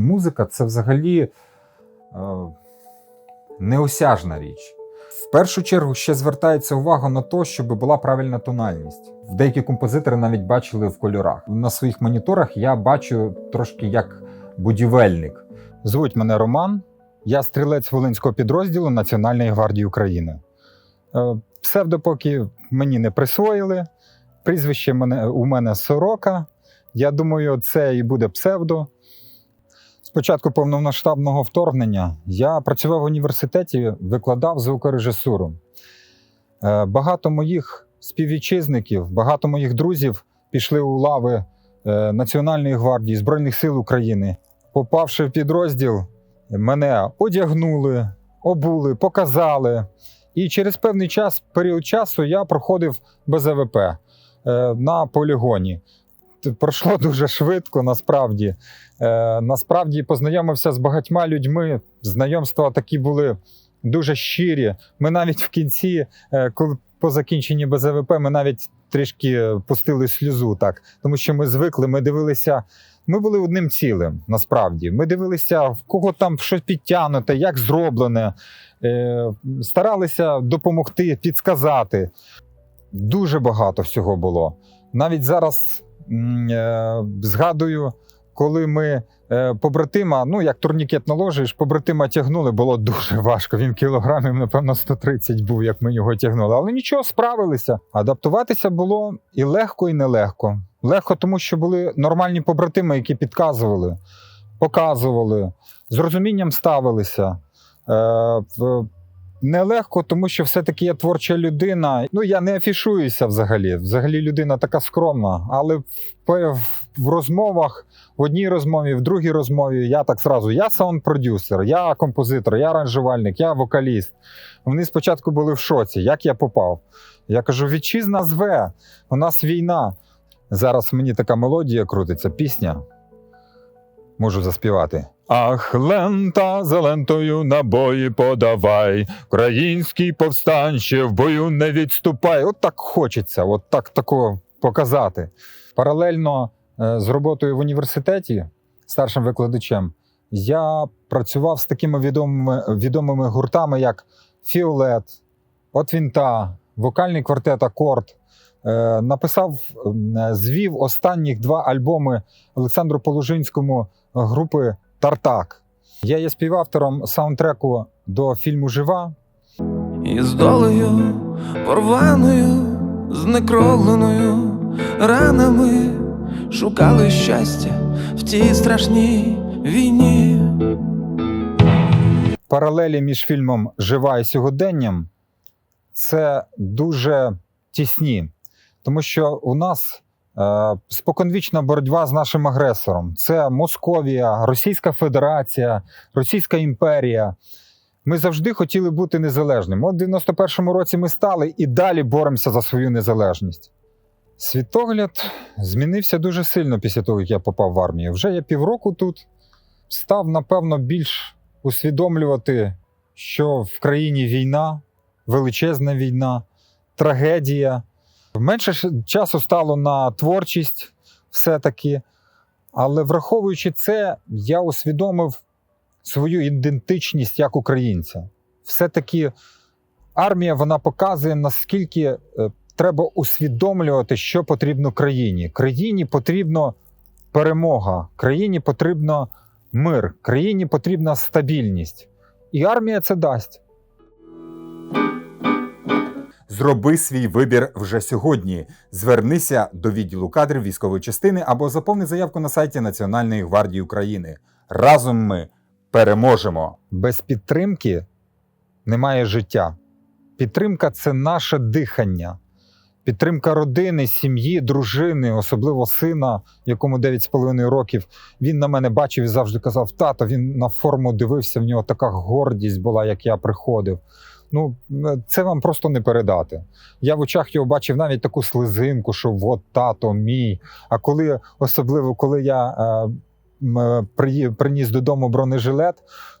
музика це взагалі е, неосяжна річ. В першу чергу ще звертається увага на те, щоб була правильна тональність. Деякі композитори навіть бачили в кольорах. На своїх моніторах я бачу трошки як будівельник. Звуть мене Роман, я стрілець Волинського підрозділу Національної гвардії України. Е, Псевдо поки мені не присвоїли. Прізвище мене, у мене Сорока. Я думаю, це і буде псевдо. Спочатку повномасштабного вторгнення я працював в університеті, викладав звукорежисуру. Е, Багато моїх співвітчизників, багато моїх друзів пішли у лави е, Національної гвардії Збройних сил України. Попавши в підрозділ, мене одягнули, обули, показали. І через певний час, період часу, я проходив БЗВП е, на полігоні. Пройшло дуже швидко, насправді. Е, насправді познайомився з багатьма людьми. Знайомства такі були дуже щирі. Ми навіть в кінці, е, коли по закінченні БЗВП, ми навіть трішки пустили сльозу, так тому що ми звикли, ми дивилися. Ми були одним цілим, насправді. Ми дивилися, в кого там що підтягнуте, як зроблене, е, старалися допомогти, підсказати. Дуже багато всього було. Навіть зараз згадую, коли ми е, побратима, ну як турнікет наложиш, побратима тягнули, було дуже важко. Він кілограмів, напевно, 130 був, як ми його тягнули. Але нічого, справилися. Адаптуватися було і легко, і нелегко. Легко, тому що були нормальні побратими, які підказували, показували, з розумінням ставилися. Нелегко, тому що все-таки я творча людина. Ну, я не афішуюся взагалі. Взагалі людина така скромна. Але в розмовах, в одній розмові, в другій розмові, я так зразу: я саунд-продюсер, я композитор, я аранжувальник, я вокаліст. Вони спочатку були в шоці, як я попав. Я кажу: вітчизна зве, у нас війна. Зараз мені така мелодія крутиться, пісня. Можу заспівати. Ах, лента за лентою набої подавай. Український повстанче в бою не відступай. От так хочеться, от так такого показати. Паралельно е, з роботою в університеті старшим викладачем я працював з такими відомими, відомими гуртами, як Фіолет, От Вінта, вокальний квартет Акорд. Е, Написав, звів останніх два альбоми Олександру Положинському групи Тартак. Я є співавтором саундтреку до фільму Жива. І з долею порваною, знекровленою ранами шукали щастя в тій страшній війні. Паралелі між фільмом Жива і сьогоденням це дуже тісні, тому що у нас е, споконвічна боротьба з нашим агресором. Це Московія, Російська Федерація, Російська імперія. Ми завжди хотіли бути незалежними. От в 91-му році ми стали і далі боремося за свою незалежність. Світогляд змінився дуже сильно після того, як я попав в армію. Вже я півроку тут став, напевно, більш усвідомлювати, що в країні війна, величезна війна, трагедія. Менше часу стало на творчість все-таки. Але враховуючи це, я усвідомив свою ідентичність як українця. Все-таки армія вона показує, наскільки е, треба усвідомлювати, що потрібно країні. Країні потрібна перемога, країні потрібно мир, країні потрібна стабільність. І армія це дасть. Зроби свій вибір вже сьогодні. Звернися до відділу кадрів військової частини або заповни заявку на сайті Національної гвардії України. Разом ми переможемо! Без підтримки немає життя. Підтримка це наше дихання. Підтримка родини, сім'ї, дружини, особливо сина, якому 9,5 років. Він на мене бачив і завжди казав: тато, він на форму дивився, в нього така гордість була, як я приходив. Ну, це вам просто не передати. Я в очах його бачив навіть таку слезинку, що от тато мій. А коли, особливо, коли я е, е, приніс додому бронежилет,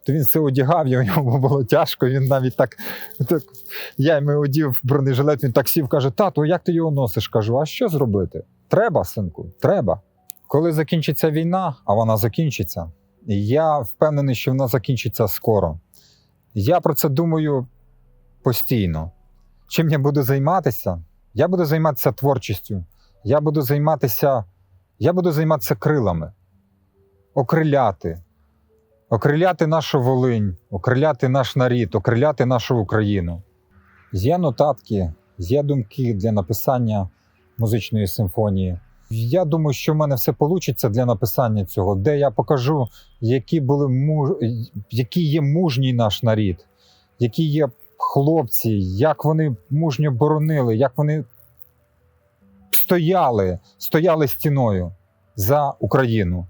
то він це одягав, і у ньому було тяжко. Він навіть так, так я йому одів бронежилет, він так сів, каже: Тату, як ти його носиш? Кажу, а що зробити? Треба, синку, треба. Коли закінчиться війна, а вона закінчиться, Я впевнений, що вона закінчиться скоро. Я про це думаю постійно. Чим я буду займатися? Я буду займатися творчістю. Я буду займатися, я буду займатися крилами, окриляти, окриляти нашу Волинь, окриляти наш нарід, окриляти нашу Україну. Є нотатки, є думки для написання музичної симфонії. Я думаю, що в мене все вийде для написання цього, де я покажу, які були який є мужній наш нарід, які є хлопці, як вони мужньо боронили, як вони стояли, стояли стіною за Україну.